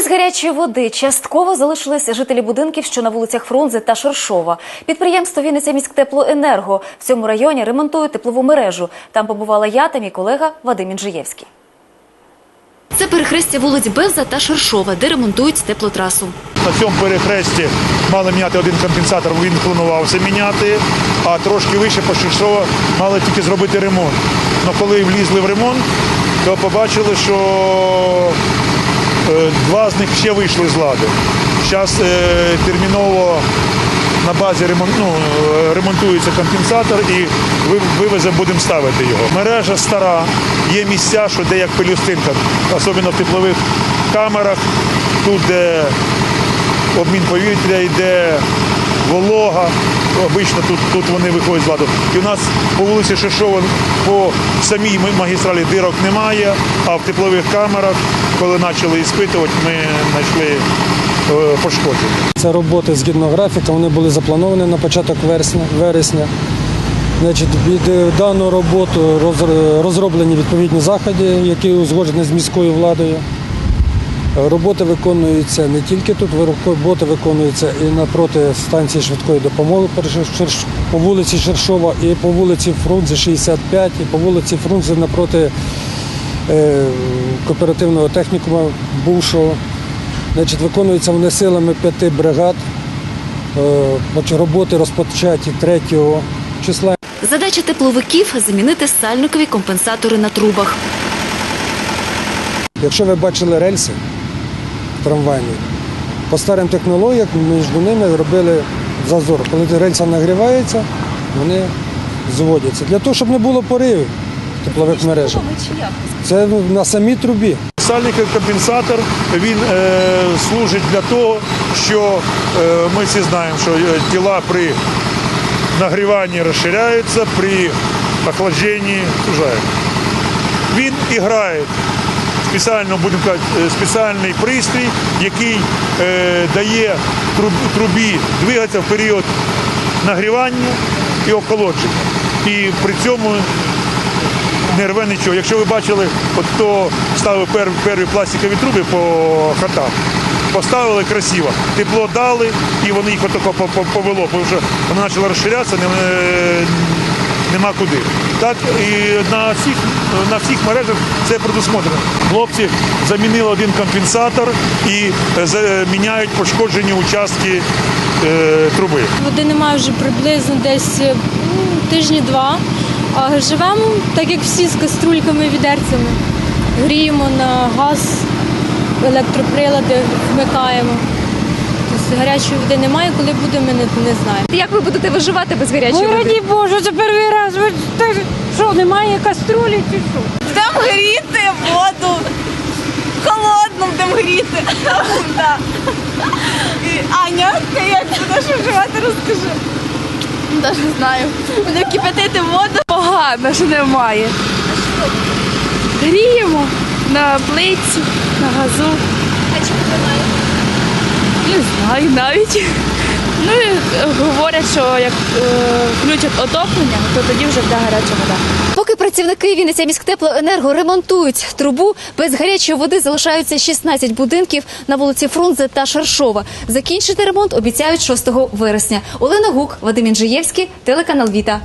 Без гарячої води частково залишилися жителі будинків, що на вулицях Фрунзе та Шершова. Підприємство Вінниця міськтеплоенерго в цьому районі ремонтує теплову мережу. Там побувала я та мій колега Вадим Інжиєвський. Це перехрестя вулиць Беза та Шершова, де ремонтують теплотрасу. На цьому перехресті мали міняти один компенсатор, він планувався міняти, а трошки вище по Шишова мали тільки зробити ремонт. Але коли влізли в ремонт, то побачили, що два з них ще вийшли з ладу. Зараз терміново на базі ремонт, ну, е, ремонтується компенсатор і вивезе, будемо ставити його. Мережа стара, є місця, що де як пелюстинка, особливо в теплових камерах, тут, де обмін повітря йде, волога. Обично тут, тут вони виходять з ладу. І у нас по вулиці Шишова по самій магістралі дирок немає, а в теплових камерах, коли почали іспитувати, ми знайшли е, пошкодження. Це роботи згідно графіка, вони були заплановані на початок вересня. Значить, під е, дану роботу розроблені відповідні заходи, які узгоджені з міською владою. Роботи виконуються не тільки тут, роботи виконуються і напроти станції швидкої допомоги по вулиці Шершова, і по вулиці Фрунзе 65, і по вулиці Фрунзе напроти е, кооперативного технікуму бувшого. Значить, виконуються вони силами п'яти бригад. Е, Роботи розпочаті 3 числа. Задача тепловиків замінити сальникові компенсатори на трубах. Якщо ви бачили рельси трамвайні, по старим технологіям між ними робили зазор. Коли рельса нагрівається, вони зводяться. Для того, щоб не було поривів теплових мережах. Це на самій трубі. Сальник компенсатор він е, служить для того, що е, ми всі знаємо, що е, тіла при нагріванні розширяються, при охлажденні сужають. Він і грає спеціально, будемо казати, е, спеціальний пристрій, який е, дає трубі двигатися в період нагрівання і охолодження. І при цьому не рве нічого. Якщо ви бачили, от хто ставив пер, перві пластикові труби по хатах, поставили красиво, тепло дали, і вони їх отако по- по- повело, бо вже воно почало розширятися, не, нема куди. Так і на всіх, на всіх мережах це предусмотрено. Хлопці замінили один компенсатор і е, міняють пошкоджені участки е, труби. Води немає вже приблизно десь тижні два. А живемо так, як всі з каструльками відерцями. Гріємо на газ, електроприлади вмикаємо. Гарячої води немає, коли буде, ми не, не знаємо. Як ви будете виживати без гарячої Ой, раді Боже, це перший раз. Ви так, що, немає каструлі чи що? Будемо гріти воду. Холодно будемо гріти. Да. І, Аня, ти як будеш виживати, розкажи. Навіть не знаю. Будемо кипятити воду. Погано, що немає. Гріємо на плиці, на газу. А чому немає? Не знаю навіть. Ну е, говорять, що як е, включать отоплення, то тоді вже буде гаряча вода. Поки працівники Вінниця міськтеплоенерго ремонтують трубу, без гарячої води залишаються 16 будинків на вулиці Фрунзе та Шершова. Закінчити ремонт обіцяють 6 вересня. Олена Гук, Вадим Інжиєвський, телеканал Віта.